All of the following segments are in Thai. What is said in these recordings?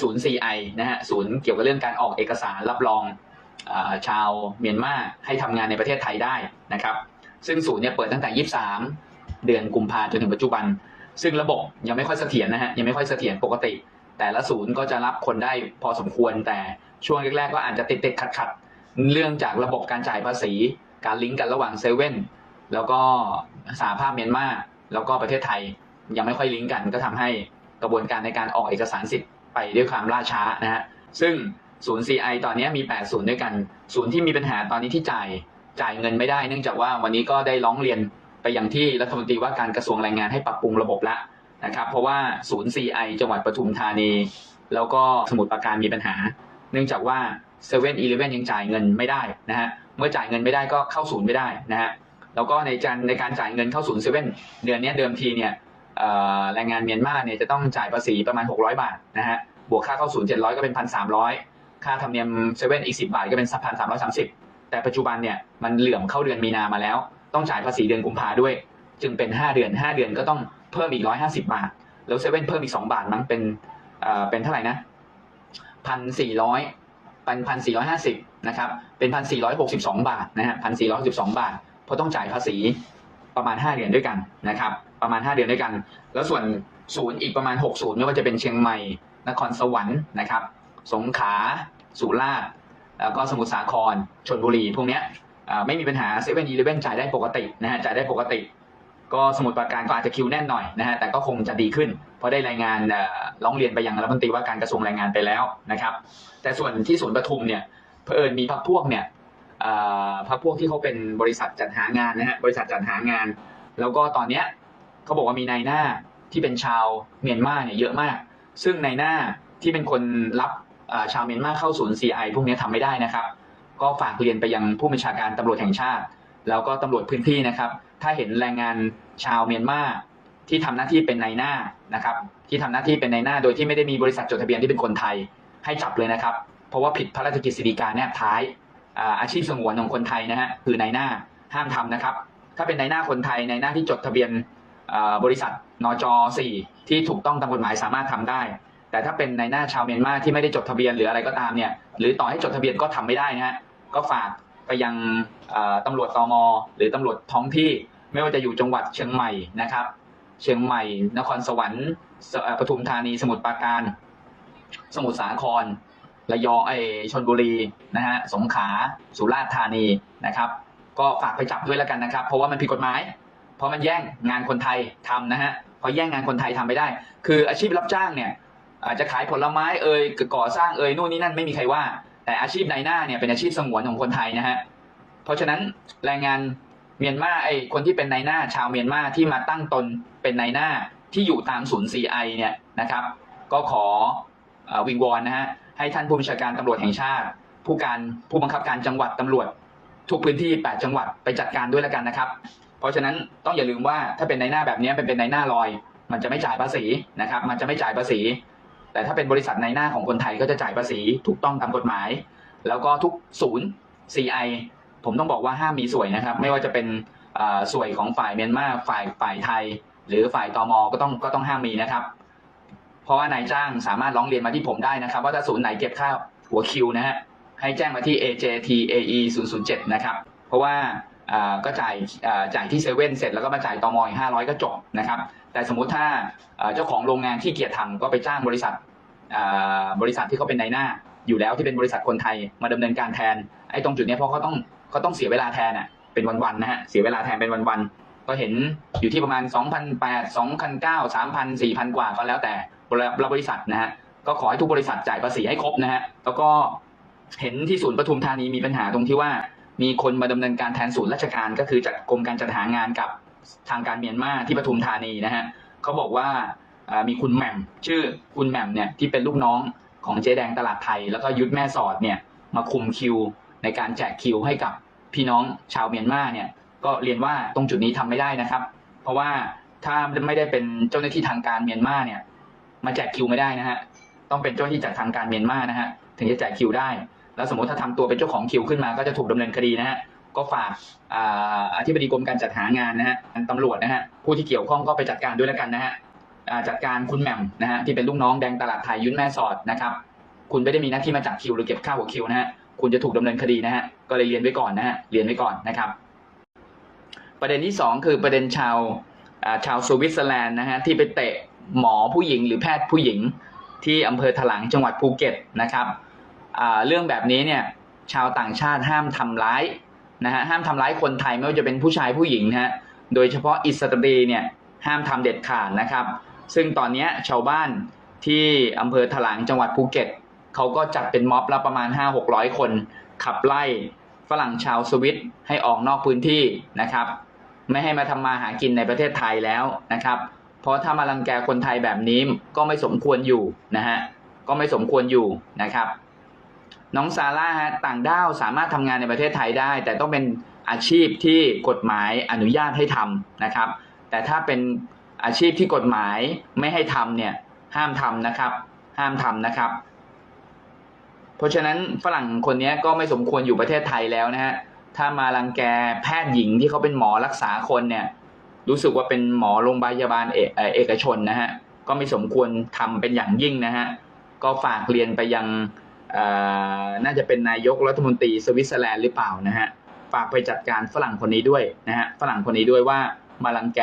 ศูนย์ CI นะฮะศูนย์เกี่ยวกับเรื่องการออกเอกสารรับรองอชาวเมียนมาให้ทำงานในประเทศไทยได้นะครับ ซึ่งศูนย์เนี่ยเปิดตั้งแต่ 23 เดือนกุมภาจนถึงปัจจุบัน ซึ่งระบบยังไม่ค่อยเสถียรนะฮะยังไม่ค่อยเสถียรปกติ แต่ละศูนย์ก็จะรับคนได้พอสมควรแต่ช่วงแรกๆก็อาจจะติดติดขัดขัดๆเรื่องจากระบบการจ่ายภาษี การลิงก์กันระหว่างเซเว่นแล้วก็สหภาพเมียนมาแล้วก็ประเทศไทยยังไม่ค่อยลิงก์กัน ก็ทำให้กระบวนการในการออกเอกสารสิทธิ ไปด้วยความล่าช้านะฮะซึ่งศูนย์ CI ตอนนี้มี 8 ศูนย์ด้วยกัน ศูนย์ที่มีปัญหาตอนนี้ที่จ่ายจ่ายเงินไม่ได้ เนื่องจากว่าวันนี้ก็ได้ร้องเรียนไปย่างที่รัฐมนตรีว่าการกระทรวงแรงงานให้ปรับปรุงระบบละนะครับเพราะว่าศูนย์ CI จังหวัดปทุมธานี แล้วก็สมุทรปราการมีปัญหา เนื่องจากว่าเซเว่นอีเลฟเว่นยังจ่ายเงินไม่ได้นะฮะเมื่อจ่ายเงินไม่ได้ก็เข้าศูนย์ไม่ได้นะฮะแล้วก็ในการในการจ่ายเงินเข้าศูนย์เซเว่นเดือนนี้เดิมทีเนี่ยแรงงานเมียนมาเนี่ยจะต้องจ่ายภาษีประมาณ 600 บาทนะฮะ บวกค่าเข้าศูนย์700ก็เป็น1,300ค่าธรรมเนียมเซเว่นอีก10บาทก็เป็น1,330แต่ปัจจุบันเนี่ยมันเหลื่อมเข้าเดือนมีนามาแล้ว ต้องจ่ายภาษีเดือนกุมภาด้วย จึงเป็น5เดือน5เดือนก็ต้องเพิ่มอีก150บาท แล้วเซเว่นเพิ่มอีก2บาทมั้งเป็นเอ่อเป็นเท่าไหร่นะ1,400เป็น1,450นะครับเป็น1,462บสองบาทนะฮะ1,462บสองบาท เพราะต้องจ่ายภาษีประมาณ5เดือนด้วยกันนะครับประมาณ5เดือนด้วยกัน แล้วส่วนศูนย์อีกประมาณ6ศูนย์ไม่ว่าจะเป็นเชียงใหม่ นครสวรรค์นะครับ สงขลาสุราษฎร์แล้วก็สมุทรสาครชนบุรีพวกเนี้ยไม่มีปัญหาเซเว่นอีเลฟเว่นจ่ายได้ปกตินะฮะจ่ายได้ปกติ ก็สมุทรปราการก็อาจจะคิวแน่นหน่อยนะฮะแต่ก็คงจะดีขึ้น เพราะได้รายงานร้องเรียนไปยังรัฐมนตรีว่าการกระทรวงแรงงานไปแล้วนะครับ แต่ส่วนที่ศูนย์ปทุมเนี่ยเผอิญมีพักพวกเนี่ยพักพวกที่เขาเป็นบริษัทจัดหางานนะฮะบริษัทจัดหางาน แล้วก็ตอนเนี้ยเขาบอกว่ามีนายหน้าที่เป็นชาวเมียนมาเนี่ยเยอะมาก ซึ่งในหน้าที่เป็นคนรับชาวเมียนมาเข้าศูนย์ CI พวกนี้ยทำไม่ได้นะครับ ก็ฝากเรียนไปยังผู้บัญชาการตำรวจแห่งชาติ แล้วก็ตำรวจพื้นที่นะครับ ถ้าเห็นแรงงานชาวเมียนมาที่ทำหน้าที่เป็นนายหน้านะครับ ที่ทำหน้าที่เป็นนายหน้าโดยที่ไม่ได้มีบริษัทจดทะเบียนที่เป็นคนไทยให้จับเลยนะครับ เพราะว่าผิดพระราชกฤษฎีกาแนบท้ายอาชีพสงวนของคนไทยนะฮะคือนายหน้าห้ามทำนะครับ ถ้าเป็นนายหน้าคนไทยนายหน้าที่จดทะเบียนบริษัท นจ4ที่ถูกต้องตามกฎหมายสามารถทำได้ แต่ถ้าเป็นในหน้าชาวเมียนมาที่ไม่ได้จดทะเบียนหรืออะไรก็ตามเนี่ย หรือต่อให้จดทะเบียนก็ทำไม่ได้นะฮะก็ฝากไปยังเอ่อตำรวจตมหรือตำรวจท้องที่ไม่ว่าจะอยู่จังหวัดเชียงใหม่นะครับ เชียงใหม่ นครสวรรค์ปทุมธานีสมุทรปราการ สมุทรสาครระยองไอชนบุรีนะฮะสงขลาสุราษฎร์ธานีนะครับ ก็ฝากไปจับด้วยแล้วกันนะครับ เพราะว่ามันผิดกฎหมาย เพราะมันแย่งงานคนไทยทำนะฮะ พอแย่งงานคนไทยทำไม่ได้ คืออาชีพรับจ้างเนี่ยอาจจะขายผลไม้เอ่ยก่อสร้างเอ่ยนู่นนี่นั่นไม่มีใครว่า แต่อาชีพนายหน้าเนี่ยเป็นอาชีพสงวนของคนไทยนะฮะเพราะฉะนั้นแรงงานเมียนมาไอ้คนที่เป็นนายหน้า ชาวเมียนมาที่มาตั้งตนเป็นนายหน้าที่อยู่ตามศูนย์ CI เนี่ยนะครับ ก็ขออวิงวอนนะฮะให้ท่านผู้บัญชาการตำรวจแห่งชาติ ผู้การผู้บังคับการจังหวัดตำรวจ ทุกพื้นที่ 8 จังหวัดไปจัดการด้วยแล้วกันนะครับ ราะฉะนั้นต้องอย่าลืมว่าถ้าเป็นในหน้าแบบนี้เป็นเป็นนหน้าลอย มันจะไม่จ่ายภาษีนะครับ มันจะไม่จ่ายภาษี แต่ถ้าเป็นบริษัทในหน้าของคนไทยก็จะจ่ายภาษีถูกต้องตามกฎหมาย แล้วก็ทุกศูนย์ CI ผมต้องบอกว่าห้ามมีสวยนะครับ ไม่ว่าจะเป็นสวยของฝ่ายเมียนมาฝ่ายฝ่ายไทย หรือฝ่ายตมก็ต้องก็ต้องห้ามมีนะครับ เพราะว่านายจ้างสามารถร้องเรียนมาที่ผมได้นะครับ ว่าถ้าศูนย์ไหนเก็บค่าหัวคิวนะฮะให้แจ้งมาที่ AJTAE 007นะครับเพราะว่า ก็จ่ายจ่ายที่เซเว่นเสร็จแล้วก็มาจ่ายตอมอีก500ก็จบนะครับ แต่สมมุติถ้าเจ้าของโรงงานที่เกียรติทำก็ไปจ้างบริษัทบริษัทที่เขาเป็นนายหน้า อยู่แล้วที่เป็นบริษัทคนไทยมาดำเนินการแทนไอ้ตรงจุดนี้เพราะเขาต้องเขาต้องเสียเวลาแทนอะเป็นวันๆนะฮะเสียเวลาแทนเป็นวันๆก็เห็นอยู่ที่ประมาณ2,800 2,900 3,000 4,000 กว่าก็แล้วแต่บริษัทนะฮะก็ขอให้ทุกบริษัทจ่ายภาษีให้ครบนะฮะแล้วก็เห็นที่ศูนย์ปทุมธานีมีปัญหาตรงที่ว่า มีคนมาดำเนินการแทนศูนย์ราชการก็คือจากกรมการจัดหางานกับทางการเมียนมาที่ปทุมธานีนะฮะเขาบอกว่ามีคุณแหม่มชื่อคุณแหม่มเนี่ยที่เป็นลูกน้องของเจ๊แดงตลาดไทย แล้วก็ยุทธแม่สอดเนี่ยมาคุมคิวในการแจกคิวให้กับพี่น้องชาวเมียนมาเนี่ยก็เรียนว่าตรงจุดนี้ทำไม่ได้นะครับ เพราะว่าถ้าไม่ได้เป็นเจ้าหน้าที่ทางการเมียนมาเนี่ยมาแจกคิวไม่ได้นะฮะต้องเป็นเจ้าหน้าที่จากทางการเมียนมานะฮะถึงจะแจกคิวได้ แล้วสมมติถ้าทำตัวเป็นเจ้าของคิวขึ้นมาก็จะถูกดำเนินคดีนะฮะก็ฝากอธิบดีกรมการจัดหางานนะฮะตำรวจนะฮะผู้ที่เกี่ยวข้องก็ไปจัดการด้วยแล้วกันนะฮะจัดการคุณแหม่มนะฮะที่เป็นลูกน้องแดงตลาดไทยยุ่นแม่สอดนะครับคุณไม่ได้มีหน้าที่มาจัดคิวหรือเก็บค่าหัวคิวนะฮะคุณจะถูกดำเนินคดีนะฮะก็เลยเรียนไว้ก่อนนะฮะเรียนไว้ก่อนนะครับ ประเด็นที่สองคือประเด็นชาวชาวสวิตเซอร์แลนด์นะฮะที่ไปเตะหมอผู้หญิงหรือแพทย์ผู้หญิงที่อำเภอถลางจังหวัดภูเก็ตนะครับ เรื่องแบบนี้เนี่ยชาวต่างชาติห้ามทำร้ายนะฮะห้ามทำร้ายคนไทยไม่ว่าจะเป็นผู้ชายผู้หญิงนะฮะโดยเฉพาะอิสตรีเนี่ยห้ามทำเด็ดขาดนะครับ ซึ่งตอนนี้ชาวบ้านที่อำเภอถลางจังหวัดภูเก็ตเขาก็จัดเป็นม็อบแล้วประมาณ 5-600 คน ขับไล่ฝรั่งชาวสวิตให้ออกนอกพื้นที่นะครับ ไม่ให้มาทำมาหากินในประเทศไทยแล้วนะครับ เพราะถ้ามารังแกคนไทยแบบนี้ก็ไม่สมควรอยู่นะฮะก็ไม่สมควรอยู่นะครับ น้องซาร่าฮะต่างด้าวสามารถทำงานในประเทศไทยได้ แต่ต้องเป็นอาชีพที่กฎหมายอนุญาตให้ทำนะครับ แต่ถ้าเป็นอาชีพที่กฎหมายไม่ให้ทำเนี่ยห้ามทำนะครับ ห้ามทำนะครับ เพราะฉะนั้นฝรั่งคนนี้ก็ไม่สมควรอยู่ประเทศไทยแล้วนะฮะถ้ามารังแกแพทย์หญิงที่เขาเป็นหมอรักษาคนเนี่ยรู้สึกว่าเป็นหมอโรงพยาบาลเอกเอกชนนะฮะก็ไม่สมควรทำเป็นอย่างยิ่งนะฮะก็ฝากเรียนไปยัง น่าจะเป็นนายกรัฐมนตรีสวิตเซอร์แลนด์หรือเปล่านะฮะฝากไปจัดการฝรั่งคนนี้ด้วยนะฮะฝรั่งคนนี้ด้วยว่ามารังแก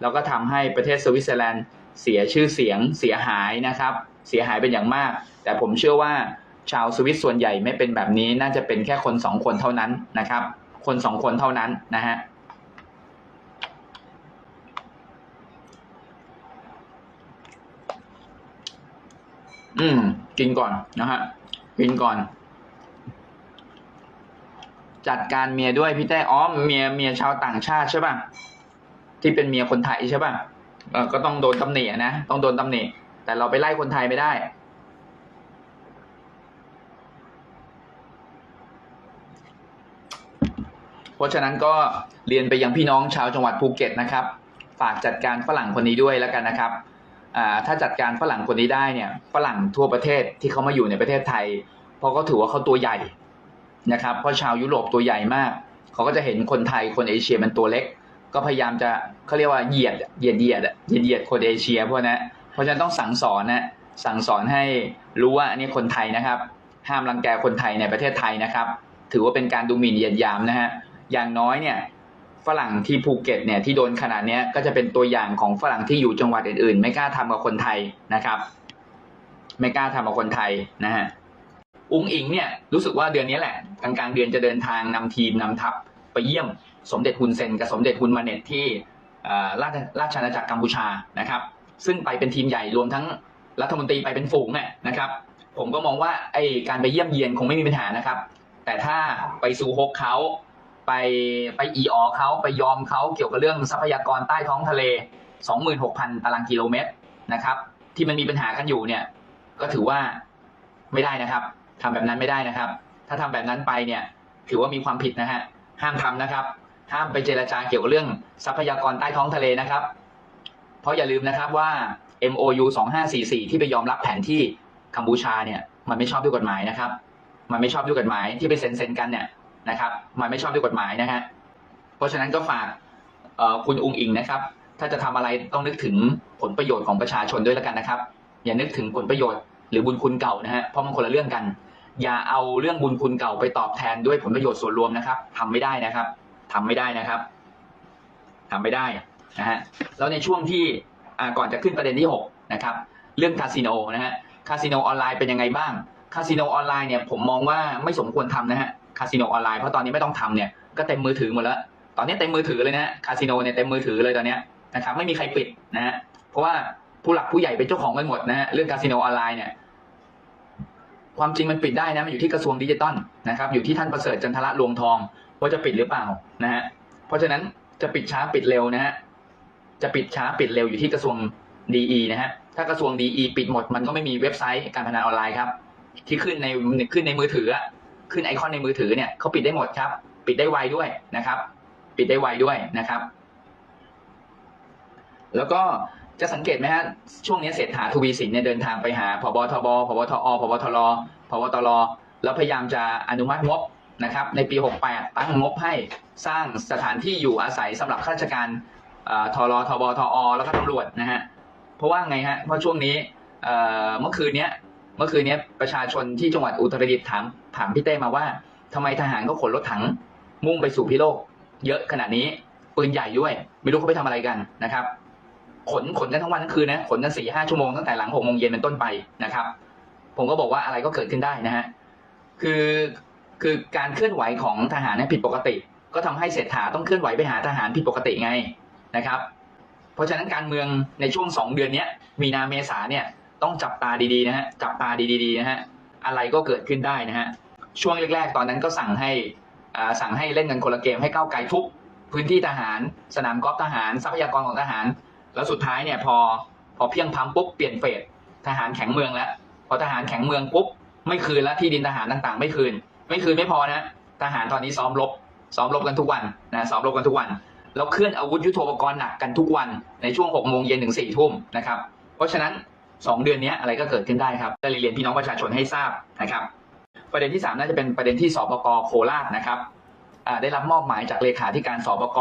แล้วก็ทำให้ประเทศสวิตเซอร์แลนด์เสียชื่อเสียงเสียหายนะครับ เสียหายเป็นอย่างมาก แต่ผมเชื่อว่าชาวสวิตส่วนใหญ่ไม่เป็นแบบนี้น่าจะเป็นแค่คนสองคนเท่านั้นนะครับ คนสองคนเท่านั้นนะฮะอืม กินก่อนนะฮะ กินก่อน จัดการเมียด้วยพี่แต้อ๋อเมียเมียชาวต่างชาติใช่ป่ะที่เป็นเมียคนไทยใช่ป่ะเออก็ต้องโดนตำหนินะต้องโดนตำหนิแต่เราไปไล่คนไทยไม่ได้ เพราะฉะนั้นก็เรียนไปยังพี่น้องชาวจังหวัดภูเก็ตนะครับ ฝากจัดการฝรั่งคนนี้ด้วยแล้วกันนะครับ ถ้าจัดการฝรั่งคนนี้ได้เนี่ยฝรั่งทั่วประเทศที่เขามาอยู่ในประเทศไทย เพราะเขาถือว่าเขาตัวใหญ่นะครับ เพราะชาวยุโรปตัวใหญ่มาก เขาก็จะเห็นคนไทยคนเอเชียมันตัวเล็ก ก็พยายามจะเขาเรียกว่าเหยียดเหยียดเหยียดเหยียดเหยียดคนเอเชียพวกนั้นเพราะฉะนั้นต้องสั่งสอนนะสั่งสอนให้รู้ว่าอันนี้คนไทยนะครับ ห้ามรังแกคนไทยในประเทศไทยนะครับ ถือว่าเป็นการดูหมิ่นเหยียดยามนะฮะอย่างน้อยเนี่ย ฝรั่งที่ภูเก็ตเนี่ยที่โดนขนาดนี้ก็จะเป็นตัวอย่างของฝรั่งที่อยู่จังหวัดอื่นๆ ไม่กล้าทำกับคนไทยนะครับ ไม่กล้าทำกับคนไทยนะฮะอุงอิงเนี่ยรู้สึกว่าเดือนนี้แหละกลางๆเดือนจะเดินทางนำทีมนำทัพไปเยี่ยม สมเด็จฮุนเซนกับสมเด็จฮุนมาเน็ตที่ราชราชอาณาจักรกัมพูชานะครับ ซึ่งไปเป็นทีมใหญ่รวมทั้งรัฐมนตรีไปเป็นฝูงเนี่ยนะครับ ผมก็มองว่าไอการไปเยี่ยมเยียนคงไม่มีปัญหานะครับ แต่ถ้าไปซูฮกเขา ไปไปอีออเขาไปยอมเขาเกี่ยวกับเรื่องทรัพยากรใต้ท้องทะเล 26,000 ตารางกิโลเมตรนะครับ ที่มันมีปัญหากันอยู่เนี่ย ก็ถือว่าไม่ได้นะครับทำแบบนั้นไม่ได้นะครับ ถ้าทำแบบนั้นไปเนี่ย ถือว่ามีความผิดนะฮะห้ามทำนะครับ ห้ามไปเจรจาเกี่ยวกับเรื่องทรัพยากรใต้ท้องทะเลนะครับ เพราะอย่าลืมนะครับว่า MOU 2544 ที่ไปยอมรับแผนที่กัมพูชาเนี่ย มันไม่ชอบด้วยกฎหมายนะครับ มันไม่ชอบด้วยกฎหมายที่ไปเซ็นเซ็นกันเนี่ย นะครับ มันไม่ชอบด้วยกฎหมายนะฮะเพราะฉะนั้นก็ฝากคุณอุงอิงนะครับ ถ้าจะทำอะไรต้องนึกถึงผลประโยชน์ของประชาชนด้วยแล้วกันนะครับ อย่านึกถึงผลประโยชน์หรือบุญคุณเก่านะฮะเพราะมันคนละเรื่องกัน อย่าเอาเรื่องบุญคุณเก่าไปตอบแทนด้วยผลประโยชน์ส่วนรวมนะครับทำไม่ได้นะครับทำไม่ได้นะครับทำไม่ได้นะฮะแล้วในช่วงที่ก่อนจะขึ้นประเด็นที่หกนะครับเรื่องคาสิโนนะฮะคาสิโนออนไลน์เป็นยังไงบ้างคาสิโนออนไลน์เนี่ยผมมองว่าไม่สมควรทำนะฮะ คาสิโนออนไลน์เพราะตอนนี้ไม่ต้องทำเนี่ยก็เต็มมือถือหมดแล้ว ตอนนี้เต็มมือถือเลยนะคาสิโนเนี่ยเต็มมือถือเลยตอนนี้นะครับไม่มีใครปิดนะฮะเพราะว่าผู้หลักผู้ใหญ่เป็นเจ้าของกันหมดนะฮะเรื่องคาสิโนออนไลน์เนี่ยความจริงมันปิดได้นะมันอยู่ที่กระทรวงดิจิตอลนะครับอยู่ที่ท่านประเสริฐจันทระรวงทองว่าจะปิดหรือเปล่านะฮะเพราะฉะนั้นจะปิดช้าปิดเร็วนะฮะจะปิดช้าปิดเร็วอยู่ที่กระทรวงดีนะฮะถ้ากระทรวงดีปิดหมดมันก็ไม่มีเว็บไซต์การพนันออนไลน์ครับ ที่ขึ้นในขึ้นในมือถืออะ ขึ้นไอคอนในมือถือเนี่ยเขาปิดได้หมดครับ ปิดได้ไวด้วยนะครับ ปิดได้ไวด้วยนะครับ แล้วก็จะสังเกตไหมฮะช่วงนี้เศรษฐาทวีสินเนี่ยเดินทางไปหาพบทบพบทอพบทรพบตรแล้วพยายามจะอนุมัติงบนะครับ ในปี 68 ตั้งงบให้สร้างสถานที่อยู่อาศัยสำหรับข้าราชการทรทบทอแล้วก็ตำรวจนะฮะเพราะว่าไงฮะเพราะช่วงนี้เอ่อเมื่อคืนเนี้ย เมื่อคืนนี้ประชาชนที่จังหวัดอุตรดิตถ์ถามถามพี่เต้มาว่าทำไมทหารก็ขนรถถัง มุ่งไปสู่พิโลก เยอะขนาดนี้ปืนใหญ่ด้วย ไม่รู้เขาไปทำอะไรกันนะครับ ขนขนกันทั้งวันทั้งคืนนะขนกันสี่ห้าชั่วโมงตั้งแต่หลังหกโมงเย็นเป็นต้นไปนะครับ ผมก็บอกว่าอะไรก็เกิดขึ้นได้นะฮะคือคือการเคลื่อนไหวของทหารเนี่ยผิดปกติ ก็ทำให้เศรษฐาต้องเคลื่อนไหวไปหาทหารผิดปกติไงนะครับ เพราะฉะนั้นการเมืองในช่วงสองเดือนเนี้ยมีนาเมษาเนี่ย ต้องจับตาดีๆนะฮะจับตาดีๆนะฮะอะไรก็เกิดขึ้นได้นะฮะช่วงแรกๆ ตอนนั้นก็สั่งให้สั่งให้เล่นกันคนละเกมให้ก้าวไกลทุบพื้นที่ทหาร สนามกอล์ฟทหารทรัพยากรของทหาร แล้วสุดท้ายเนี่ยพอพอเพียงพำปุ๊บเปลี่ยนเฟสทหารแข็งเมืองแล้ว พอทหารแข็งเมืองปุ๊บไม่คืนแล้วที่ดินทหารต่างๆ ไม่คืน ไม่คืนไม่พอนะทหารตอนนี้ซ้อมรบซ้อมรบกันทุกวันนะซ้อมรบกันทุกวันแล้วเคลื่อนอาวุธยุทโธปกรณ์หนักกันทุกวันในช่วง6โมงเย็นถึง4ทุ่มนะครับเพราะฉะนั้น 2 เดือนนี้อะไรก็เกิดขึ้นได้ครับได้เรียนพี่น้องประชาชนให้ทราบนะครับ ประเด็นที่ 3 น่าจะเป็นประเด็นที่สปกโคราชนะครับได้รับมอบหมายจากเลขาธิการสปก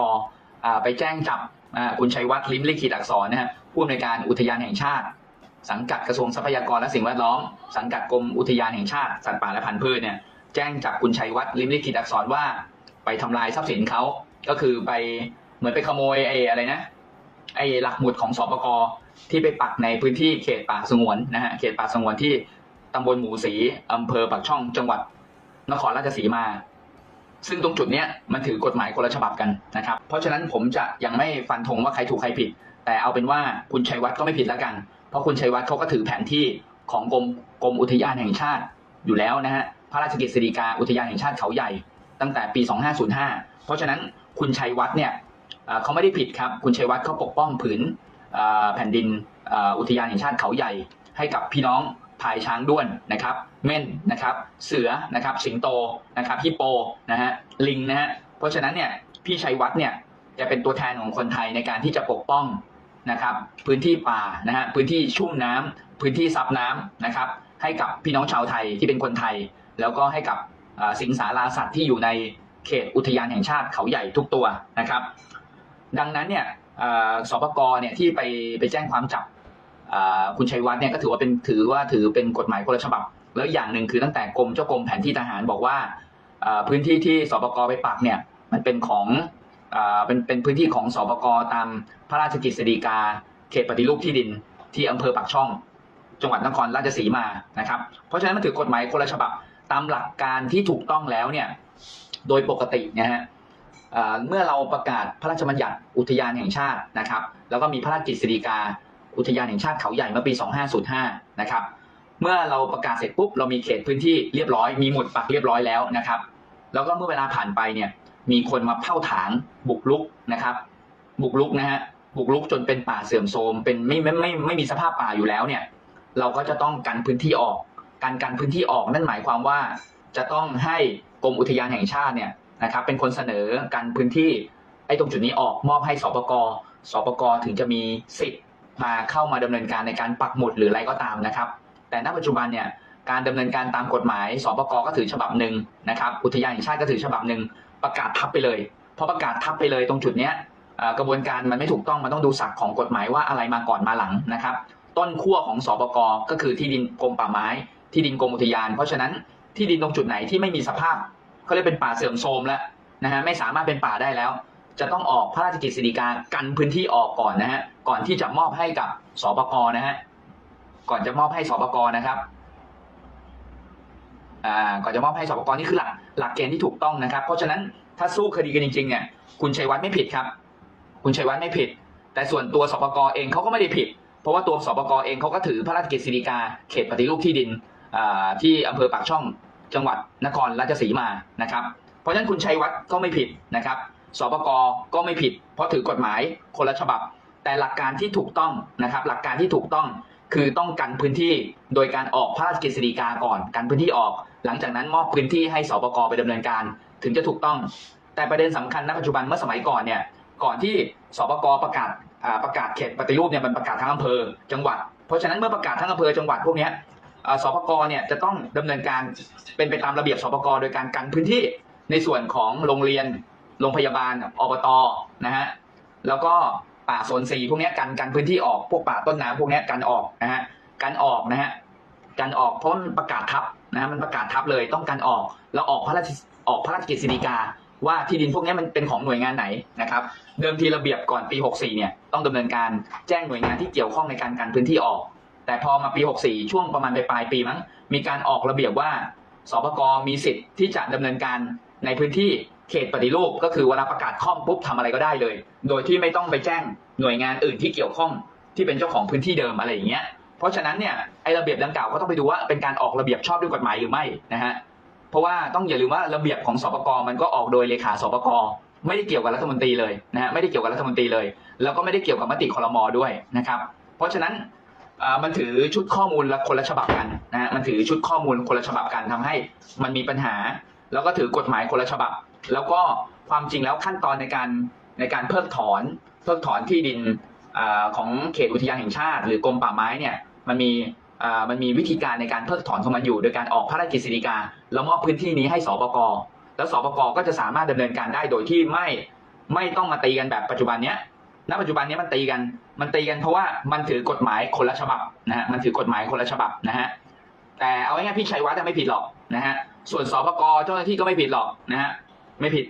ไปแจ้งจับคุณชัยวัฒน์ลิ้มลิขิตอักษรนะฮะผู้อำนวยการอุทยานแห่งชาติ สังกัดกระทรวงทรัพยากรและสิ่งแวดล้อม สังกัดกรมอุทยานแห่งชาติสัตว์ป่าและพันธุ์พืชเนี่ยแจ้งจับคุณชัยวัฒน์ลิ้มลิขิตอักษรว่า ไปทำลายทรัพย์สินเขาก็คือไปเหมือนไปขโมยไอ้อะไรนะ ไอ้หลักหมุดของสปกที่ไปปักในพื้นที่เขตป่าสงวนนะฮะเขตป่าสงวนที่ตำบลหมูสีอำเภอปากช่องจังหวัดนครราชสีมา ซึ่งตรงจุดเนี้ยมันถือกฎหมายคนละฉบับกันนะครับ เพราะฉะนั้นผมจะยังไม่ฟันธงว่าใครถูกใครผิด แต่เอาเป็นว่าคุณชัยวัฒน์ก็ไม่ผิดแล้วกัน เพราะคุณชัยวัฒน์เขาก็ถือแผนที่ของกรมกรมอุทยานแห่งชาติอยู่แล้วนะฮะพระราชกิจสิริกาอุทยานแห่งชาติเขาใหญ่ตั้งแต่ปี 2505 เพราะฉะนั้นคุณชัยวัฒน์เนี่ย เขาไม่ได้ผิดครับ คุณชัยวัฒน์เขาปกป้องผืนแผ่นดินอุทยานแห่งชาติเขาใหญ่ ให้กับพี่น้องพายช้างด้วนนะครับ เม่นนะครับ เสือนะครับ สิงโตนะครับฮิปโปนะฮะลิงนะฮะเพราะฉะนั้นเนี่ยพี่ชัยวัฒน์เนี่ยจะเป็นตัวแทนของคนไทยในการที่จะปกป้องนะครับ พื้นที่ป่านะฮะพื้นที่ชุ่มน้ำพื้นที่ซับน้ำนะครับ ให้กับพี่น้องชาวไทยที่เป็นคนไทย แล้วก็ให้กับสิงสาราสัตว์ที่อยู่ในเขตอุทยานแห่งชาติเขาใหญ่ทุกตัวนะครับ ดังนั้นเนี่ยสปกเนี่ยที่ไปไปแจ้งความจับคุณชัยวัฒน์เนี่ยก็ถือว่าเป็นถือว่าถือเป็นกฎหมายคนละฉบับ แล้วอย่างหนึ่งคือตั้งแต่กรมเจ้ากรมแผนที่ทหารบอกว่าพื้นที่ที่สปกไปปักเนี่ยมันเป็นของเป็นเป็นพื้นที่ของสปกตามพระราชกิจสีกา เขตปฏิรูปที่ดินที่อำเภอปากช่อง จังหวัดนครราชสีมานะครับ เพราะฉะนั้นมันถือกฎหมายคนละฉบับตามหลักการที่ถูกต้องแล้วเนี่ยโดยปกตินะฮะ เมื่อเราประกาศพระราชบัญญัติอุทยานแห่งชาตินะครับ แล้วก็มีพระราชกิจสีกาอุทยานแห่งชาติเขาใหญ่เมื่อปี 2505 นะครับ เมื่อเราประกาศเสร็จปุ๊บเรามีเขตพื้นที่เรียบร้อย มีหมุดปักเรียบร้อยแล้วนะครับ แล้วก็เมื่อเวลาผ่านไปเนี่ยมีคนมาเผ่าถางบุกรุกนะครับ บุกรุกนะฮะบุกรุกจนเป็นป่าเสื่อมโทรมเป็นไม่ไม่ไม่ไม่มีสภาพป่าอยู่แล้วเนี่ย เราก็จะต้องกันพื้นที่ออก การกันพื้นที่ออกนั่นหมายความว่าจะต้องให้กรมอุทยานแห่งชาติเนี่ย นะครับ เป็นคนเสนอกันพื้นที่ไอ้ตรงจุดนี้ออกมอบให้สปกสปกถึงจะมีสิทธิ์มาเข้ามาดำเนินการในการปักหมุดหรืออะไรก็ตามนะครับ แต่ณปัจจุบันเนี่ยการดำเนินการตามกฎหมายสปกก็ถือฉบับหนึ่งนะครับอุทยานแห่งชาติก็ถือฉบับหนึ่งประกาศทับไปเลยพอประกาศทับไปเลยตรงจุดเนี้ยกระบวนการมันไม่ถูกต้องมันต้องดูศักของกฎหมายว่าอะไรมาก่อนมาหลังนะครับ ต้นขั้วของสปกก็คือที่ดินกรมป่าไม้ ที่ดินกรมอุทยาน เพราะฉะนั้นที่ดินตรงจุดไหนที่ไม่มีสภาพ เขาเรียกเป็นป่าเสื่อมโทรมแล้วนะฮะไม่สามารถเป็นป่าได้แล้ว จะต้องออกพระราชกิจสีกากันพื้นที่ออกก่อนนะฮะก่อนที่จะมอบให้กับสปกนะฮะก่อนจะมอบให้สปกนะครับอ่าก่อนจะมอบให้สปกนี่คือหลักหลักเกณฑ์ที่ถูกต้องนะครับ เพราะฉะนั้นถ้าสู้คดีกันจริงๆเนี่ยคุณชัยวัฒน์ไม่ผิดครับ คุณชัยวัฒน์ไม่ผิด แต่ส่วนตัวสปกเองเขาก็ไม่ได้ผิด เพราะว่าตัวสปกเองเขาก็ถือพระราชกิจสิริกาเขตปฏิรูปที่ดินอ่าที่อำเภอปากช่อง จังหวัดนครราชสีมานะครับ เพราะฉะนั้นคุณชัยวัฒน์ก็ไม่ผิดนะครับสปกก็ไม่ผิด เพราะถือกฎหมายคนละฉบับ แต่หลักการที่ถูกต้องนะครับ หลักการที่ถูกต้องคือต้องกันพื้นที่โดยการออกพระราชกิจสิริกาก่อนกันพื้นที่ออก หลังจากนั้นมอบพื้นที่ให้สปกไปดำเนินการ ถึงจะถูกต้อง แต่ประเด็นสำคัญณปัจจุบันเมื่อสมัยก่อนเนี่ยก่อนที่สปกประกาศประกาศเขตปฏิรูปเนี่ยมันประกาศทั้งอำเภอจังหวัด เพราะฉะนั้นเมื่อประกาศทั้งอำเภอจังหวัดพวกนี้ สปกเนี่ยจะต้องดำเนินการเป็นไปตามระเบียบสปกโดยการกันพื้นที่ในส่วนของโรงเรียนโรงพยาบาลอบตนะฮะแล้วก็ป่าโซนซีพวกนี้กันกันพื้นที่ออกพวกป่าต้นน้ำพวกนี้กันออกนะฮะกันออกนะฮะกันออกเพราะมันประกาศทับนะฮะมันประกาศทับเลยต้องการออกแล้วออกพระราชออกพระราชกฤษฎีกาว่าที่ดินพวกนี้มันเป็นของหน่วยงานไหนนะครับ เดิมทีระเบียบก่อนปี 64 เนี่ยต้องดำเนินการแจ้งหน่วยงานที่เกี่ยวข้องในการกันพื้นที่ออก แต่พอมาปี 64 ช่วงประมาณปลายปีมั้งมีการออกระเบียบว่าสปกมีสิทธิ์ที่จะดำเนินการในพื้นที่เขตปฏิรูปก็คือเวลาประกาศข้อมปุ๊บทำอะไรก็ได้เลย โดยที่ไม่ต้องไปแจ้งหน่วยงานอื่นที่เกี่ยวข้องที่เป็นเจ้าของพื้นที่เดิมอะไรอย่างเงี้ย เพราะฉะนั้นเนี่ยไอ้ระเบียบดังกล่าวก็ต้องไปดูว่าเป็นการออกระเบียบชอบด้วยกฎหมายหรือไม่นะฮะเพราะว่าต้องอย่าลืมว่าระเบียบของสปกมันก็ออกโดยเลขาสปกไม่ได้เกี่ยวกับรัฐมนตรีเลยนะฮะไม่ได้เกี่ยวกับรัฐมนตรีเลย แล้วก็ไม่ได้เกี่ยวกับมติคอรมอด้วยนะครับ เพราะฉะนั้น มันถือชุดข้อมูลละคนละฉบับกันนะฮะมันถือชุดข้อมูลคนละฉบับกันทำให้มันมีปัญหา แล้วก็ถือกฎหมายคนละฉบับ แล้วก็ความจริงแล้วขั้นตอนในการในการเพิกถอน เพิกถอนที่ดินอของเขตอุทยานแห่งชาติ หรือกรมป่าไม้เนี่ยมันมีมันมีวิธีการในการเพิกถอนของมันอยู่ โดยการออกพระราชกฤษฎีกาแล้วมอบพื้นที่นี้ให้สปกแล้วสปกก็จะสามารถดำเนินการได้โดยที่ไม่ไม่ต้องมาตีกันแบบปัจจุบันเนี้ย ณปัจจุบันนี้มันตีกัน มันตีกันเพราะว่ามันถือกฎหมายคนละฉบับนะฮะ มันถือกฎหมายคนละฉบับนะฮะ แต่เอาง่ายๆพี่ชัยวัฒน์ไม่ผิดหรอกนะฮะ ส่วนสปกเจ้าหน้าที่ก็ไม่ผิดหรอกนะฮะ ไม่ผิด